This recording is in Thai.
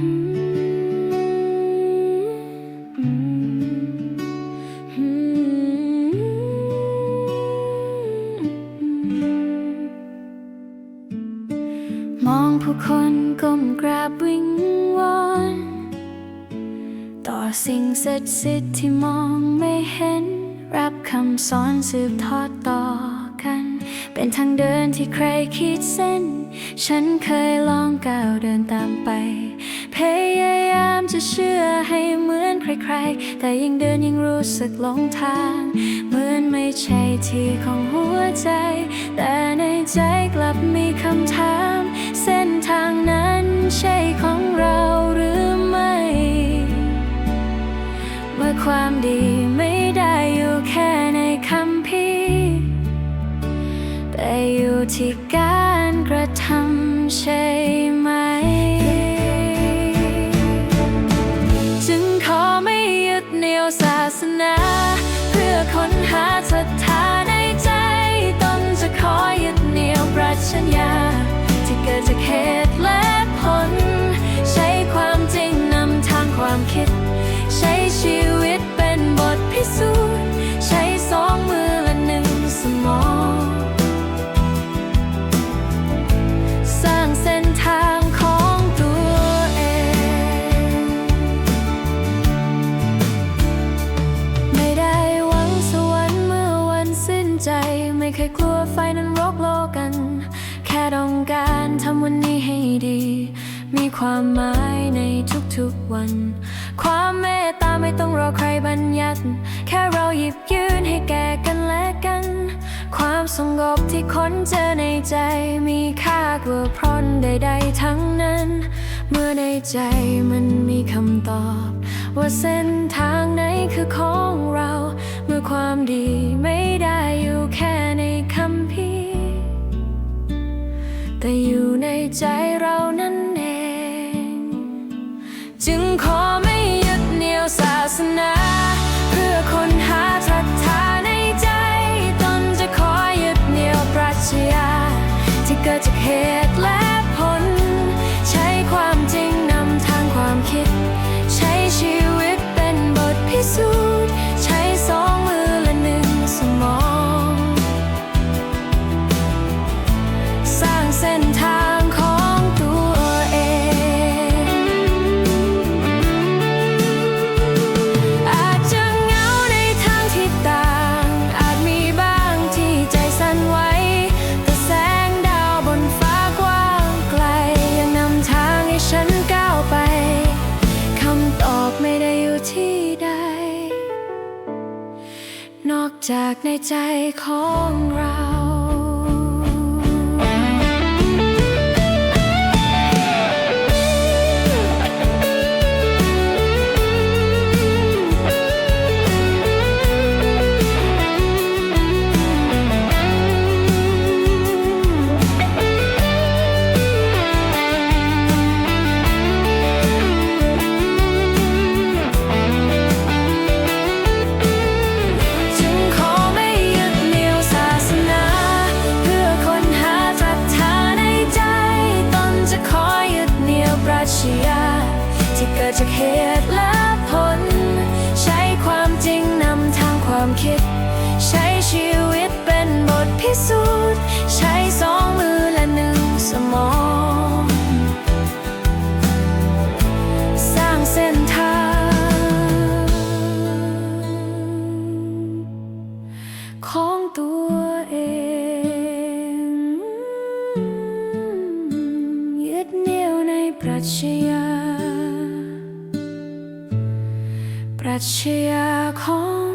มองผู้คนก้มกราบวิงวอนต่อสิ่งศักดิ์สิทธิ์ที่มองไม่เห็น รับคำสอนสืบทอดต่อ เป็นทางเดินที่ใครคิดเส้น ฉันเคยลองก้าวเดินตามไป พยายามจะเชื่อให้เหมือนใครๆ แต่ยังเดินยังรู้สึกหลงทาง เหมือนไม่ใช่ที่ของหัวใจ แต่ในใจกลับมีคำถาม เส้นทางนั้นใช่ของเราหรือไม่ เมื่อความดีม การทำวันนี้ให้ดี มีความหมายในทุกๆวัน ความเมตตาไม่ต้องรอใครบัญญัติ แค่เราหยิบยืนให้แก่กันและกัน ความสงบที่ค้นเจอในใจ มีค่ากว่าพรอนใดๆทั้งนั้น เมื่อในใจมันมีคำตอบ ว่าเส้นทางไหนคือของเรา เมื่อความดีไม่ ใจเรานั่นเอง จึงขอไม่ยึดเหนี่ยวศาสนา เพื่อคนหาศรัทธาในใจ ตนจะขอยึดเหนี่ยวปรัชญาที่เกิดจากเหตุ นอกจากในใจของเรา จากเหตุและผล ใช้ความจริงนำทางความคิด ใช้ชีวิตเป็นบทพิสูจน์ ใช้สองมือและหนึ่งสมอง สร้างเส้นทาง ของตัวเองยึดเหนี่ยวในปรัชญา ปรัชญาของ